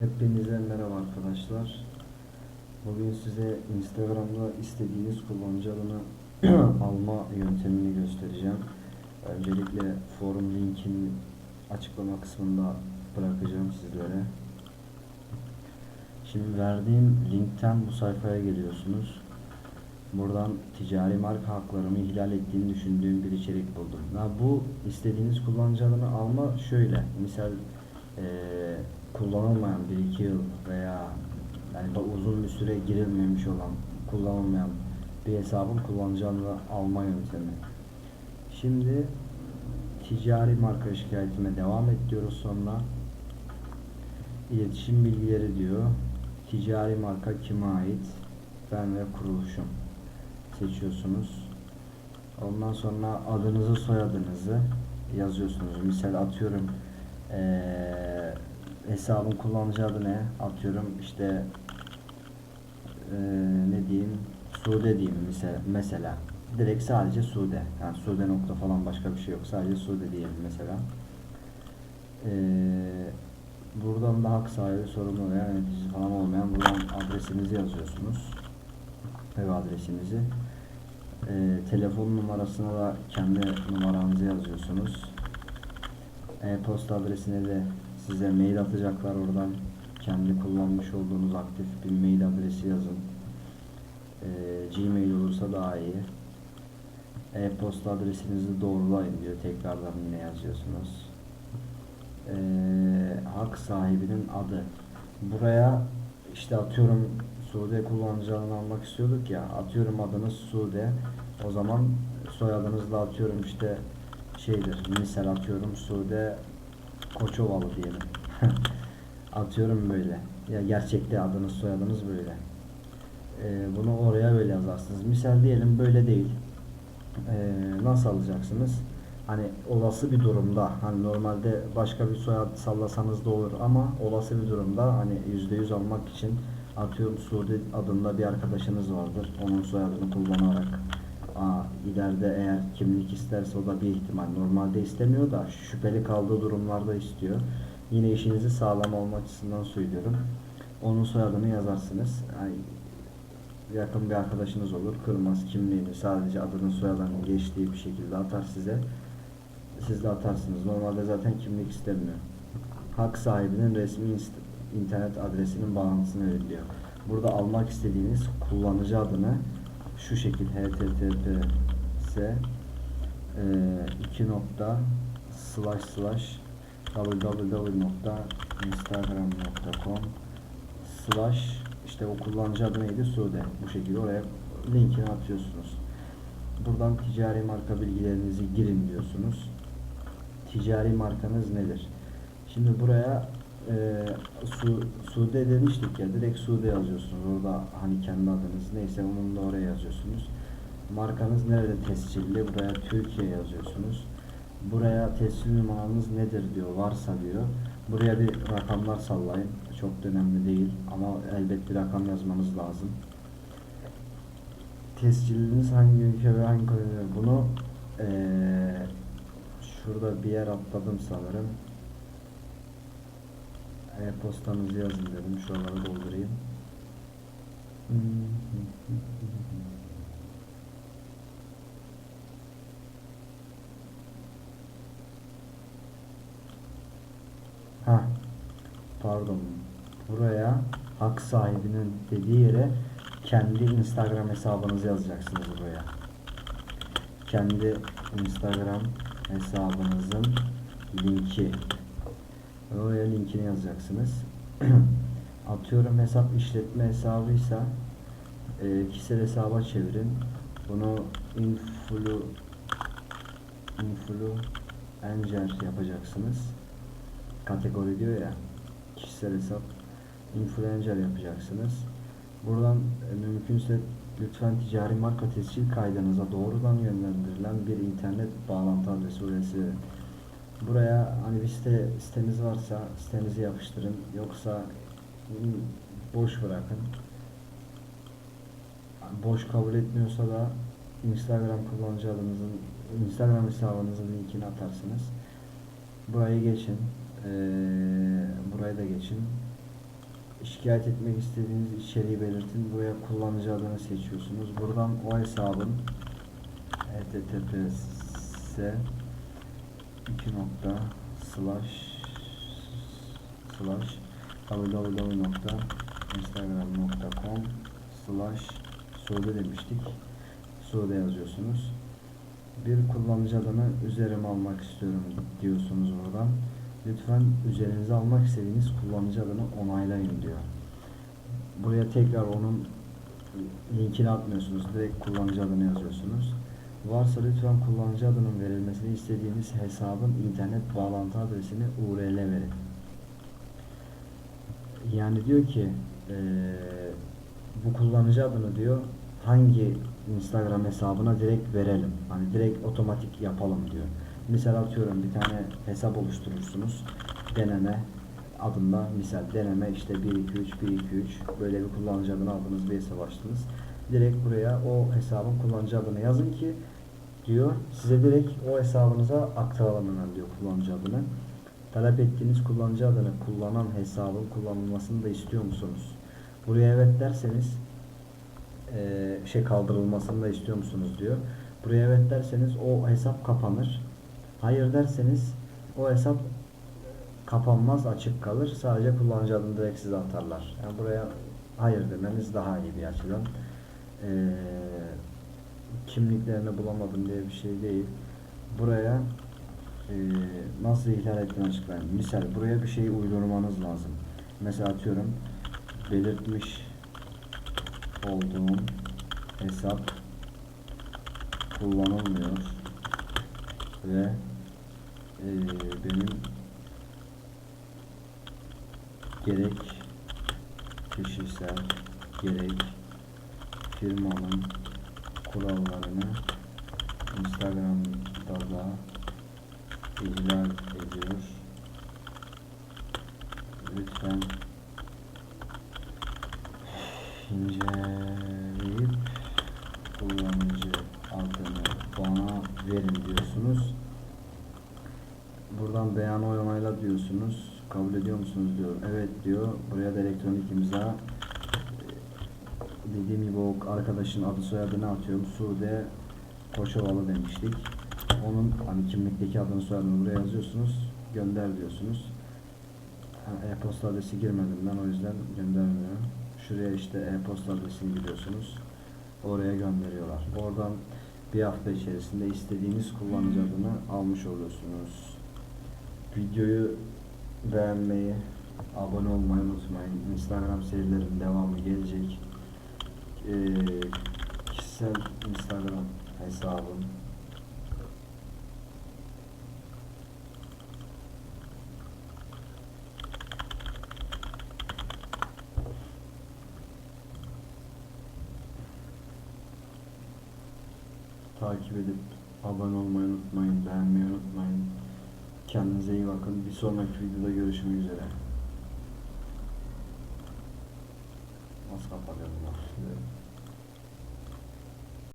Hepinize merhaba arkadaşlar. Bugün size Instagram'da istediğiniz kullanıcı adını alma yöntemini göstereceğim. Öncelikle forum linkini açıklama kısmında bırakacağım sizlere. Şimdi verdiğim linkten bu sayfaya geliyorsunuz. Buradan ticari marka haklarımı ihlal ettiğini düşündüğüm bir içerik buldum. Ya bu istediğiniz kullanıcı adını alma şöyle. Misal eee, kullanılmayan bir iki yıl veya yani da uzun bir süre girilmemiş olan kullanılmayan bir hesabın kullanıcı adını alma yöntemi. Şimdi ticari marka şikayetime devam et diyoruz sonra. İletişim bilgileri diyor. Ticari marka kime ait? Ben ve kuruluşum seçiyorsunuz. Ondan sonra adınızı soyadınızı yazıyorsunuz. Misal atıyorum eee, hesabın kullanıcı adı ne? Atıyorum işte eee, ne diyeyim? Sude diyeyim mesela, mesela. Direkt sadece Sude. Yani Sude nokta falan başka bir şey yok. Sadece Sude diyelim mesela. Eee buradan da hak sahibi sorumlu veya yönetici falan olmayan buradan adresinizi yazıyorsunuz. Ev adresinizi. Eee, telefon numarasına da kendi numaranızı yazıyorsunuz. E-posta adresine de size mail atacaklar oradan. Kendi kullanmış olduğunuz aktif bir mail adresi yazın. Eee, Gmail olursa daha iyi. E-posta adresinizi doğrulayın diyor. Tekrardan yine yazıyorsunuz. Eee, hak sahibinin adı. Buraya işte atıyorum Sude kullanıcı almak istiyorduk ya. Atıyorum adınız Sude. O zaman soyadınızda atıyorum işte şeydir. Misal atıyorum Sude Koçovalı diyelim. atıyorum böyle. Ya gerçekte adınız soyadınız böyle. Eee, bunu oraya böyle yazarsınız. Misal diyelim böyle değil. Eee, nasıl alacaksınız? Hani olası bir durumda hani normalde başka bir soyad sallasanız da olur ama olası bir durumda hani %100 almak için atıyorum Suudi adında bir arkadaşınız vardır. Onun soyadını kullanarak aa, ileride eğer kimlik isterse o da bir ihtimal. Normalde istemiyor da şüpheli kaldığı durumlarda istiyor. Yine işinizi sağlam olma açısından söylüyorum. Onun soyadını yazarsınız. Yani yakın bir arkadaşınız olur. Kırmaz kimliğini sadece adının soyadının geçtiği bir şekilde atar size. Siz de atarsınız. Normalde zaten kimlik istemiyor. Hak sahibinin resmi internet adresinin bağlantısını veriliyor. Burada almak istediğiniz kullanıcı adını şu şekilde https e, iki nokta slash slash www.instagram.com slash işte o kullanıcı adı neydi? Sude. Bu şekilde oraya linkini atıyorsunuz. Buradan ticari marka bilgilerinizi girin diyorsunuz. Ticari markanız nedir? Şimdi buraya e, su, Sude demiştik ya direkt Sude yazıyorsunuz. Orada hani kendi adınız neyse onun da oraya yazıyorsunuz. Markanız nerede tescilli? Buraya Türkiye yazıyorsunuz. Buraya tescil numaranız nedir diyor. Varsa diyor. Buraya bir rakamlar sallayın. Çok da önemli değil ama elbet bir rakam yazmanız lazım. Tesciliniz hangi ülke ve hangi bunu eee, şurada bir yer atladım sanırım. E-postanızı yazın dedim. Şuraları doldurayım. Ha, pardon. Buraya hak sahibinin dediği yere kendi Instagram hesabınızı yazacaksınız buraya. Kendi Instagram hesabınızın linki. Oraya linkini yazacaksınız. Atıyorum hesap işletme hesabıysa e, kişisel hesaba çevirin. Bunu influ influencer yapacaksınız. Kategori diyor ya kişisel hesap influencer yapacaksınız. Buradan e, mümkünse lütfen ticari marka tescil kaydınıza doğrudan yönlendirilen bir internet bağlantı adresi verin. Buraya hani bir site, siteniz varsa sitenizi yapıştırın. Yoksa boş bırakın. Boş kabul etmiyorsa da Instagram kullanıcı adınızın Instagram hesabınızın linkini atarsınız. Burayı geçin. Ee, burayı da geçin. şikayet etmek istediğiniz içeriği belirtin. Buraya kullanıcı adını seçiyorsunuz. Buradan o hesabın https 2 nokta slash slash www.instagram.com slash sude demiştik. Sude yazıyorsunuz. Bir kullanıcı adını üzerime almak istiyorum diyorsunuz buradan. Lütfen üzerinize almak istediğiniz kullanıcı adını onaylayın diyor. Buraya tekrar onun linkini atmıyorsunuz. Direkt kullanıcı adını yazıyorsunuz. Varsa lütfen kullanıcı adının verilmesini istediğiniz hesabın internet bağlantı adresini URL verin. Yani diyor ki eee, bu kullanıcı adını diyor hangi Instagram hesabına direkt verelim. Hani direkt otomatik yapalım diyor. Misal atıyorum bir tane hesap oluşturursunuz. Deneme adında misal deneme işte 123 123 böyle bir kullanıcı adını aldınız bir hesap açtınız. Direkt buraya o hesabın kullanıcı adını yazın ki diyor size direkt o hesabınıza aktaralım hemen diyor kullanıcı adını. Talep ettiğiniz kullanıcı adını kullanan hesabın kullanılmasını da istiyor musunuz? Buraya evet derseniz eee, şey kaldırılmasını da istiyor musunuz diyor. Buraya evet derseniz o hesap kapanır. Hayır derseniz o hesap kapanmaz açık kalır. Sadece kullanıcı adını direkt size atarlar. Yani buraya hayır demeniz daha iyi bir açıdan. Eee kimliklerini bulamadım diye bir şey değil. Buraya eee, nasıl ihlal ettiğini açıklayın. Misal buraya bir şeyi uydurmanız lazım. Mesela atıyorum belirtmiş olduğum hesap kullanılmıyor ve eee, benim gerek kişisel gerek firmanın kurallarını Instagram'da da ihlal ediyor. Lütfen inceleyip kullanıcı adını bana verin diyorsunuz. Buradan beyan oylamayla diyorsunuz. Kabul ediyor musunuz diyor. Evet diyor. Buraya da elektronik imza dediğim gibi o arkadaşın adı soyadını atıyorum. Sude Koçovalı demiştik. Onun hani kimlikteki adını soyadını buraya yazıyorsunuz. Gönder diyorsunuz. E-posta adresi girmedim ben o yüzden göndermiyorum. Şuraya işte e-posta adresini giriyorsunuz. Oraya gönderiyorlar. Oradan bir hafta içerisinde istediğiniz kullanıcı adını almış oluyorsunuz. Videoyu beğenmeyi, abone olmayı unutmayın. Instagram serilerin devamı gelecek. Ee, kişisel Instagram hesabım takip edip abone olmayı unutmayın, beğenmeyi unutmayın. Kendinize iyi bakın. Bir sonraki videoda görüşmek üzere. Nasıl kapanıyor Yeah.